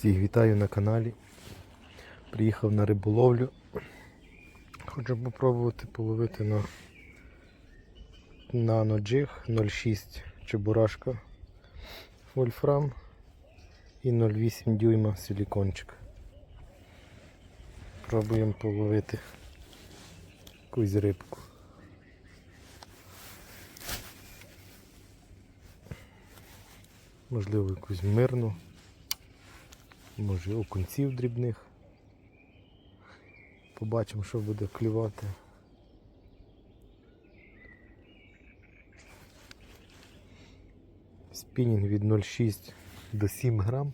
Всіх вітаю на каналі. Приїхав на риболовлю. Хочу попробувати половити на наноджиг 0,6 чебурашка вольфрам і 0,8 дюйма силікончик. Пробуємо половити якусь рибку. Можливо, якусь мирну. Може окунців дрібних. Побачимо, що буде клювати. Спінінг від 0,6 до 7 грам.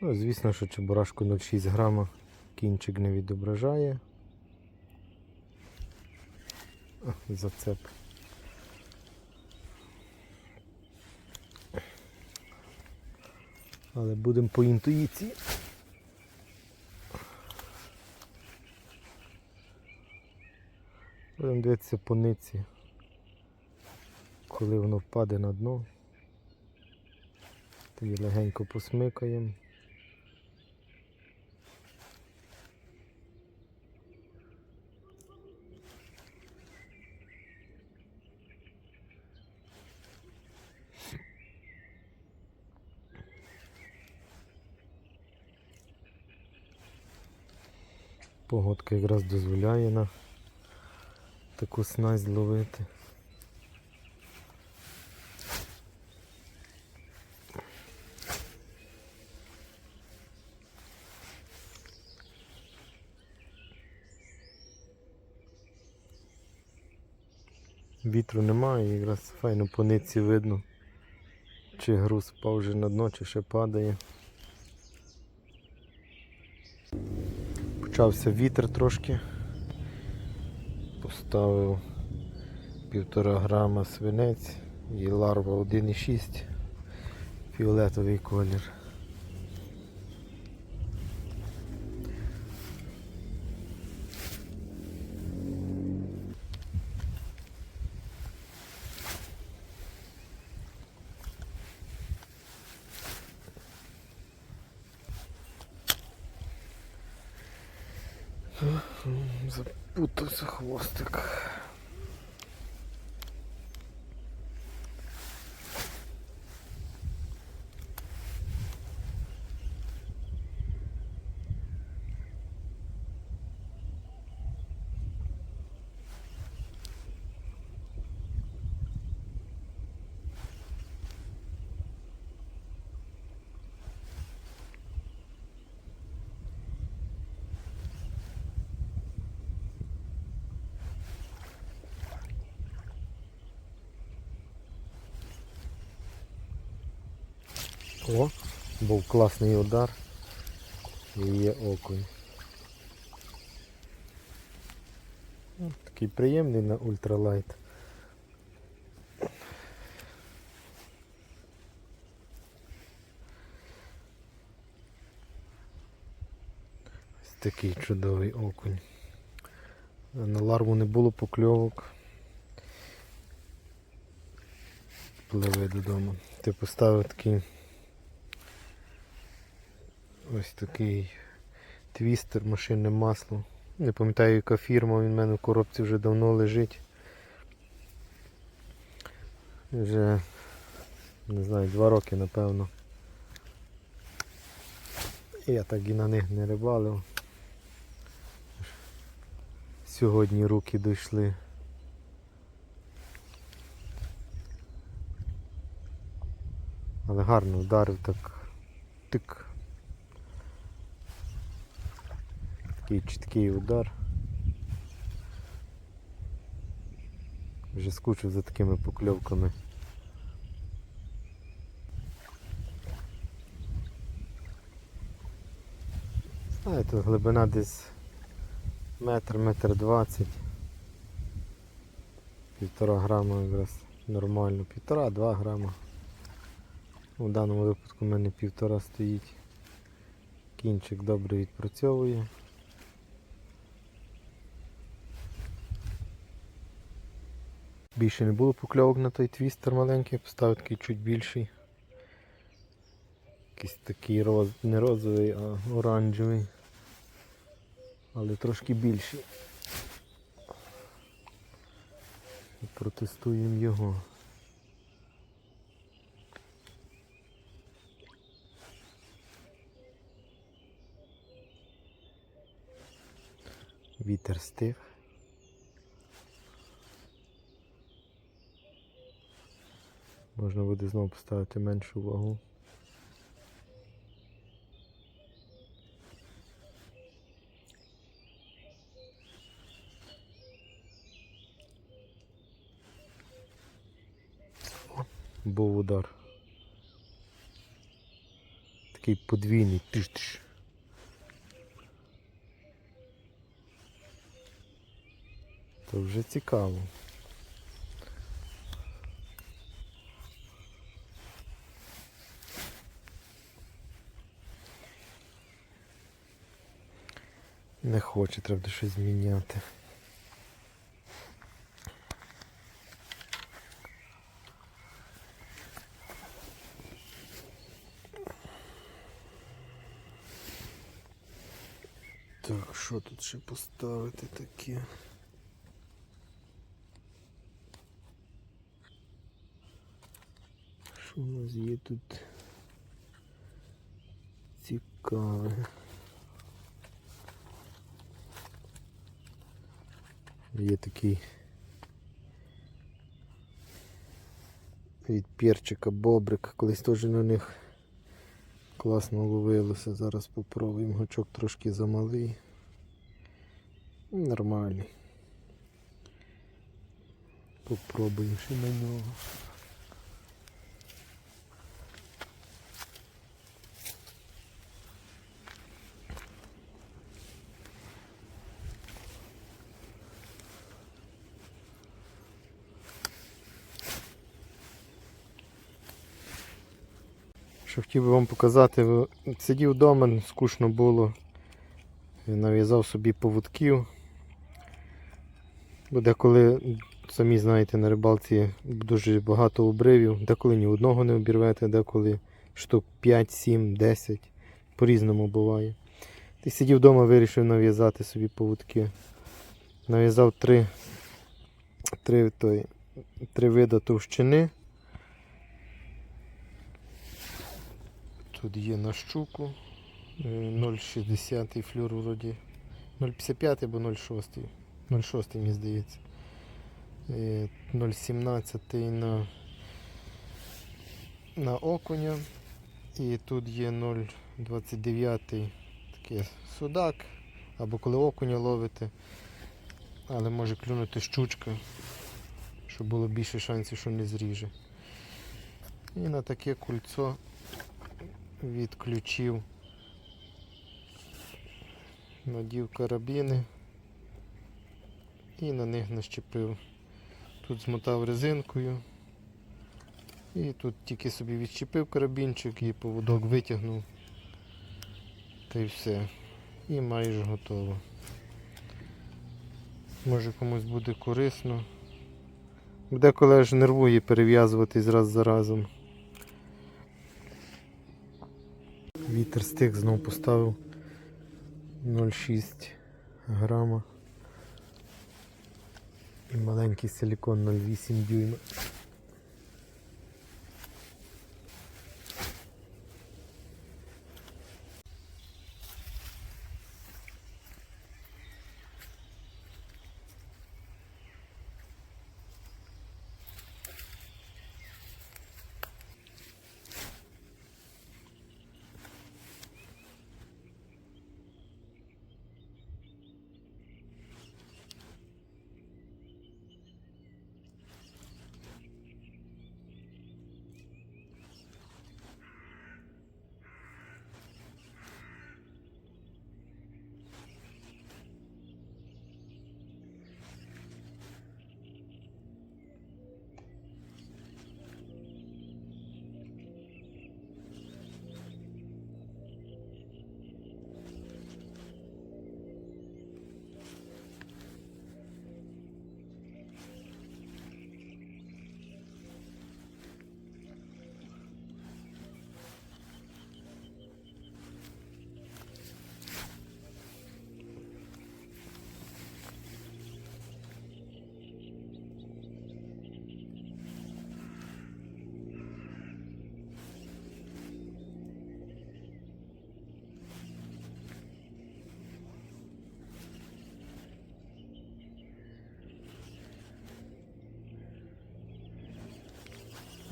Ну, звісно, що чебурашку 0,6 грама кінчик не відображає. Зацеп. Але будемо по інтуїції. Будемо дивитися по ниці, коли воно впаде на дно. Тоді легенько посмикаємо. Погодка якраз дозволяє на таку снасть зловити. Вітру немає, якраз файно по нитці видно, чи груз впав вже на дно, чи ще падає. Почався вітер трошки. Поставив півтора грама свинець і ларва 1,6 фіолетовий колір. О, був класний удар. І є окунь. Ну, Такий приємний на ультралайт. Ось такий чудовий окунь. На ларву не було покльовок. Пливе додому. Ти поставив такий ось такий твістер, машинне масло. Не пам'ятаю яка фірма, він в мене в коробці вже давно лежить. Вже не знаю, два роки напевно. Я так і на них не рибалив. Сьогодні руки дійшли. Але гарно вдарив так тик. Такий чіткий удар. Вже скучив за такими покльовками. Знаєте, глибина десь метр, метр двадцять. Півтора грама якраз нормально. Півтора-два грама. У даному випадку в мене півтора стоїть. Кінчик добре відпрацьовує. Більше не було покльовок на той твістер маленький, поставив такий чуть більший. Якийсь такий роз... не розовий, а оранжевий. Але трошки більший. Протестуємо його. Вітер стих. Можна буде знову поставити меншу вагу. Був удар. Такий подвійний тиш-тиш. То вже цікаво. Не хоче, треба щось зміняти. Так, що тут ще поставити таке? Що у нас є тут цікаве? Є такий від перчика бобрик. Колись теж на них класно ловилося. Зараз попробуємо. Гачок трошки замалий. Нормальний. Попробуємо ще на нього. Хотів би вам показати, сидів вдома, скучно було. Нав'язав собі поводків. Бо деколи, самі знаєте, на рибалці дуже багато обривів, деколи ні одного не обірвете, деколи штук 5, 7, 10. По-різному буває. Ти сидів вдома, вирішив нав'язати собі поводки. Нав'язав три, три, той, три вида товщини. Тут є на щуку е, 0,60 флюр вроді. 0,55 або 0,6. 0,6 мені здається. Е, 0,17 на, на окуня. І тут є 0,29 такий судак. Або коли окуня ловите. Але може клюнути щучка, щоб було більше шансів, що не зріже. І на таке кульцо відключив, надів карабіни і на них нащепив. Тут змотав резинкою і тут тільки собі відчепив карабінчик і поводок витягнув. Та й все. І майже готово. Може комусь буде корисно. Деколи аж нервує перев'язуватись раз за разом. Вітер стих знову поставив 0,6 грама. І маленький силікон 0,8 дюйма.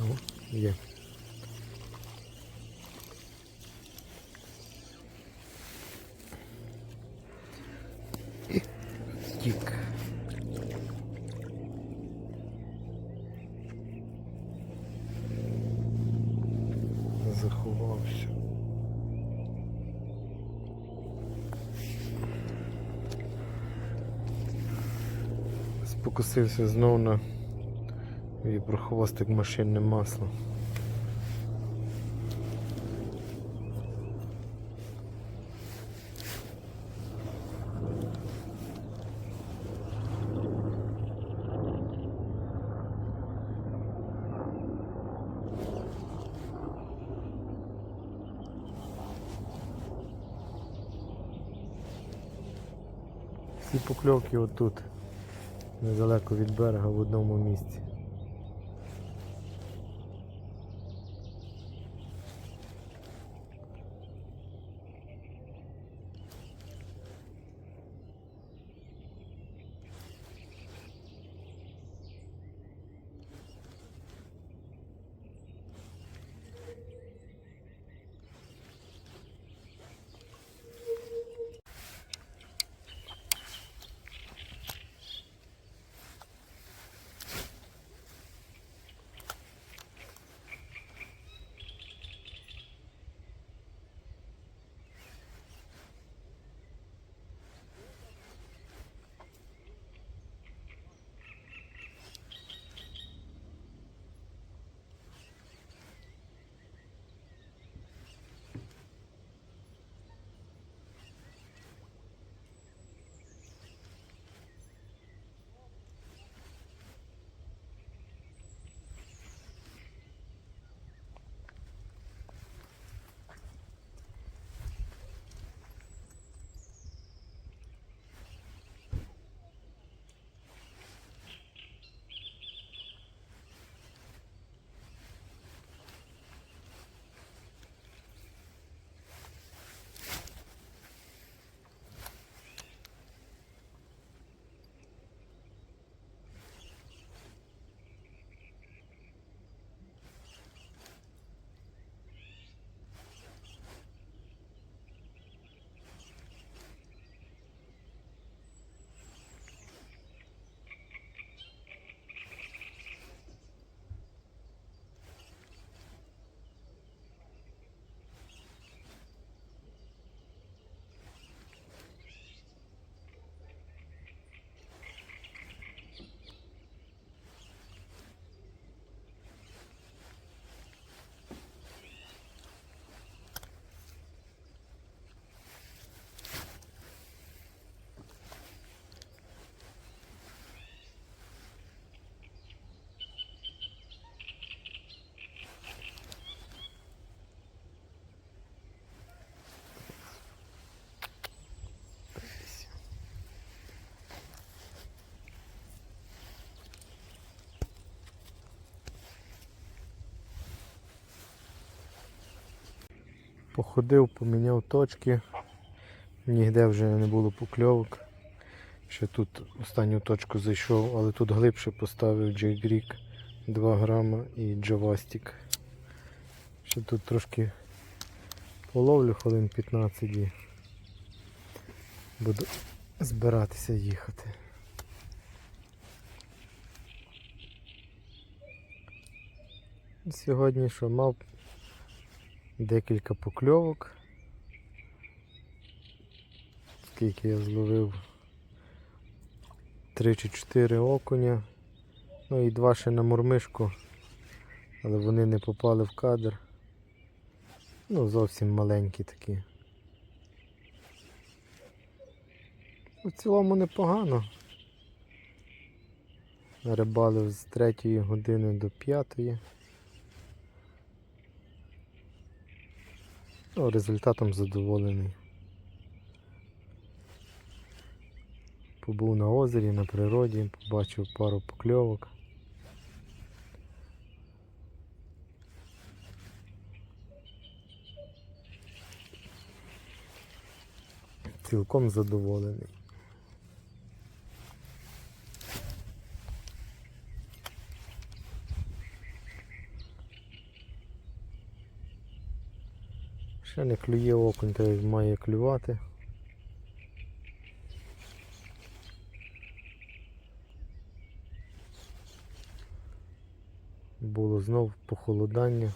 О, є. Тік. Заховався. Спокусився знов на віброхвостик машинне масло. Всі покльовки отут, недалеко від берега в одному місці. Походив, поміняв точки. Нігде вже не було покльовок. Ще тут останню точку зайшов, але тут глибше поставив J 2 грама і Джавастик. Ще тут трошки половлю хвилин 15 і буду збиратися їхати. Сьогодні що мав декілька покльовок. Скільки я зловив 3 чи 4 окуня. Ну і два ще на мурмишку, але вони не попали в кадр. Ну, зовсім маленькі такі. У цілому непогано. Рибалив з 3 години до 5. Ну, результатом задоволений. Побув на озері, на природі, побачив пару покльовок. Цілком задоволений. Ще не клює окунь, та й має клювати. Було знов похолодання.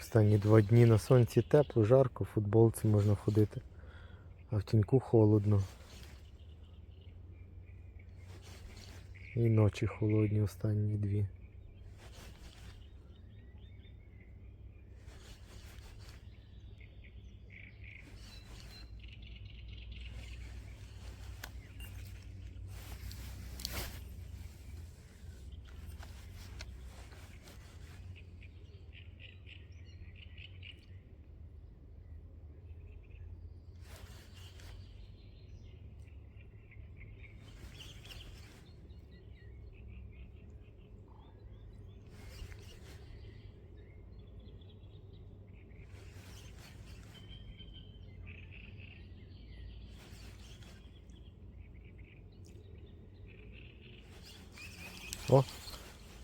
Останні два дні на сонці тепло, жарко, в футболці можна ходити, а в тіньку холодно. І ночі холодні останні дві. О,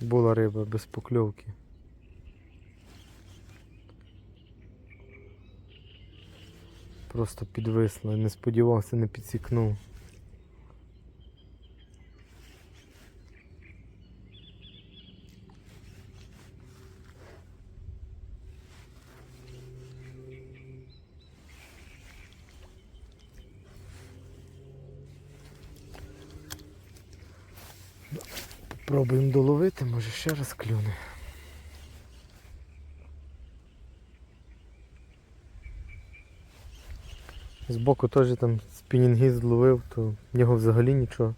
була риба без покльовки. Просто підвисла, не сподівався, не підсікнув. Пробуємо доловити, може ще раз клюне. Збоку теж там спінінгіст зловив, то в нього взагалі нічого,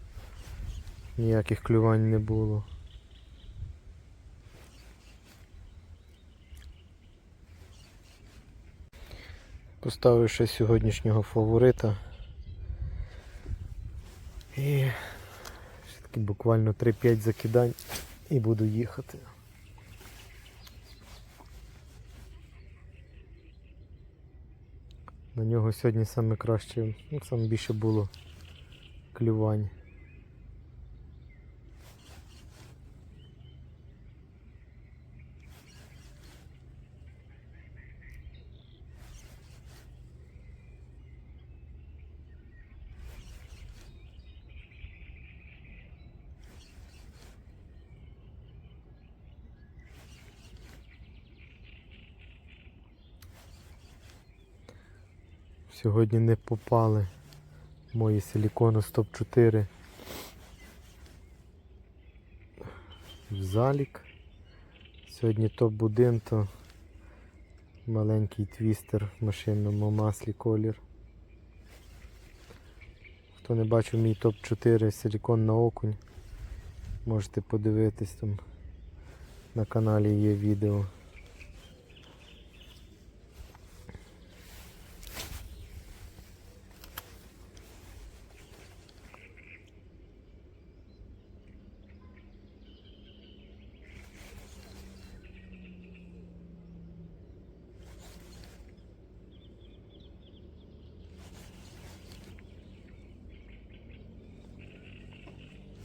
ніяких клювань не було. Поставив ще сьогоднішнього фаворита. І ще таки буквально 3-5 закидань і буду їхати. На нього сьогодні саме краще, ну, саме більше було клювань. Сьогодні не попали мої силікони стоп 4 в залік. Сьогодні топ-1 то маленький твістер в машинному маслі колір. Хто не бачив мій топ-4 силікон на окунь, можете подивитись там на каналі є відео.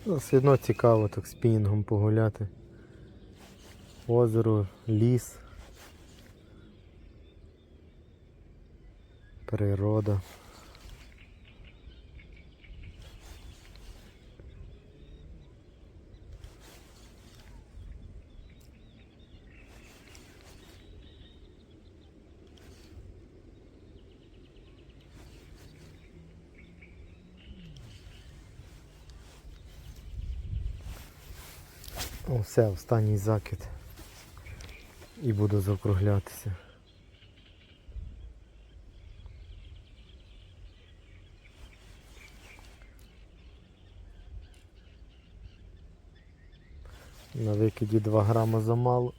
Ну, все одно цікаво так спінінгом погуляти. Озеро, ліс. Природа. О, все, останній закид. І буду закруглятися. На викиді 2 грама замало.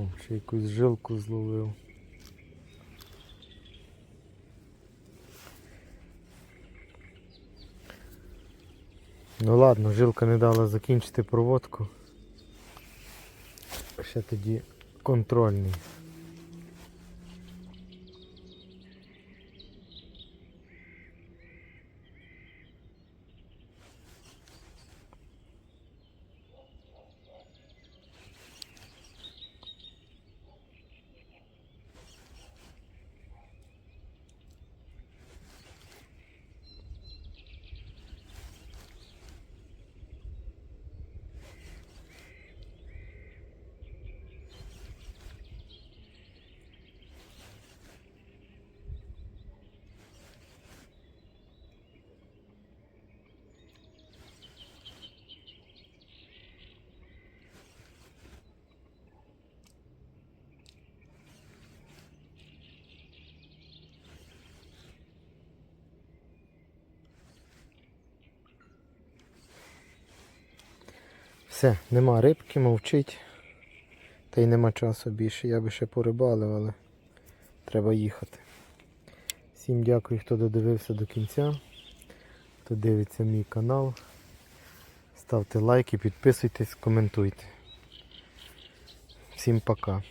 О, ще якусь жилку зловив. Ну ладно, жилка не дала закінчити проводку. Ще тоді контрольний. Все, нема рибки, мовчить. Та й нема часу більше. Я би ще порибалив, але треба їхати. Всім дякую, хто додивився до кінця. Хто дивиться мій канал. Ставте лайки, підписуйтесь, коментуйте. Всім пока.